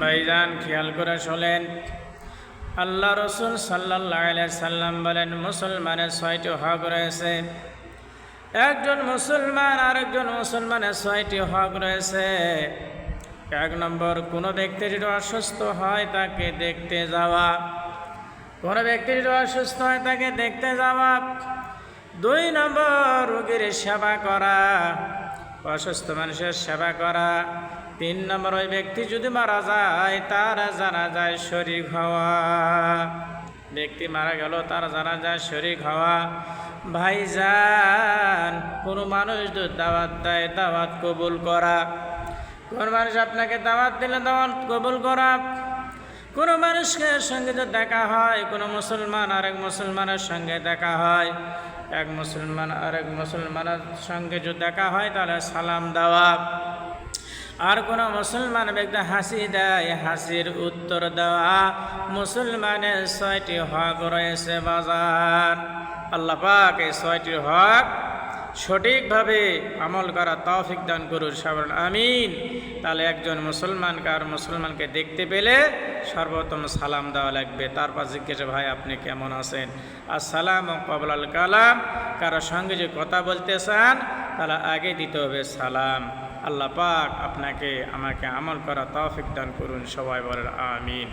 ভাইজান, খেয়াল করে শোনেন। আল্লাহ রসুল সাল্লাহ সাল্লাম বলেন, মুসলমানের ছয়টি হক রয়েছে। একজন মুসলমান, আরেকজন মুসলমানের ছয়টি হক রয়েছে। এক নম্বর, কোনো ব্যক্তি যদি অসুস্থ হয় তাকে দেখতে যাওয়া। কোনো ব্যক্তি যদি অসুস্থ হয় তাকে দেখতে যাওয়া। দুই নম্বর, রোগীর সেবা করা। অসুস্থ মানুষের সেবা করা। তিন নম্বর ওই ব্যক্তি যদি মারা যায়, তার জানা যায় শরীর হওয়া। ব্যক্তি মারা গেল, তার জানা যায় শরীর হওয়া। ভাইজান, কোনো মানুষ দাওয়াত দেয়, দাওয়াত কবুল করা। কোন মানুষ আপনাকে দাওয়াত দিলে দাওয়াত কবুল করা? কোনো মানুষকে সঙ্গে যদি দেখা হয়, কোনো মুসলমান আরেক মুসলমানের সঙ্গে দেখা হয়। এক মুসলমান আরেক মুসলমানের সঙ্গে যদি দেখা হয়, তাহলে সালাম দেওয়া। আর কোনো মুসলমান ব্যক্তি হাসি দেয়, হাসির উত্তর দেওয়া। মুসলমানের ছয়টি হক রয়েছে বাজার। আল্লাহ পাক এই ছয়টি হক সঠিকভাবে আমল করা তৌফিক দান করুন সবার আমিন। তাহলে একজন মুসলমানকে আর মুসলমানকে দেখতে পেলে সর্বোত্তম সালাম দেওয়া লাগবে। তারপর জিজ্ঞেস, ভাই, আপনি কেমন আছেন? আসসালাম কবলাল কালাম। কারোর সঙ্গে যে কথা বলতে চান, তাহলে আগে দিতে হবে সালাম। আল্লাহ পাক আপনাকে, আমাকে আমল করা তৌফিক দান করুন, সবাই বলেন আমিন।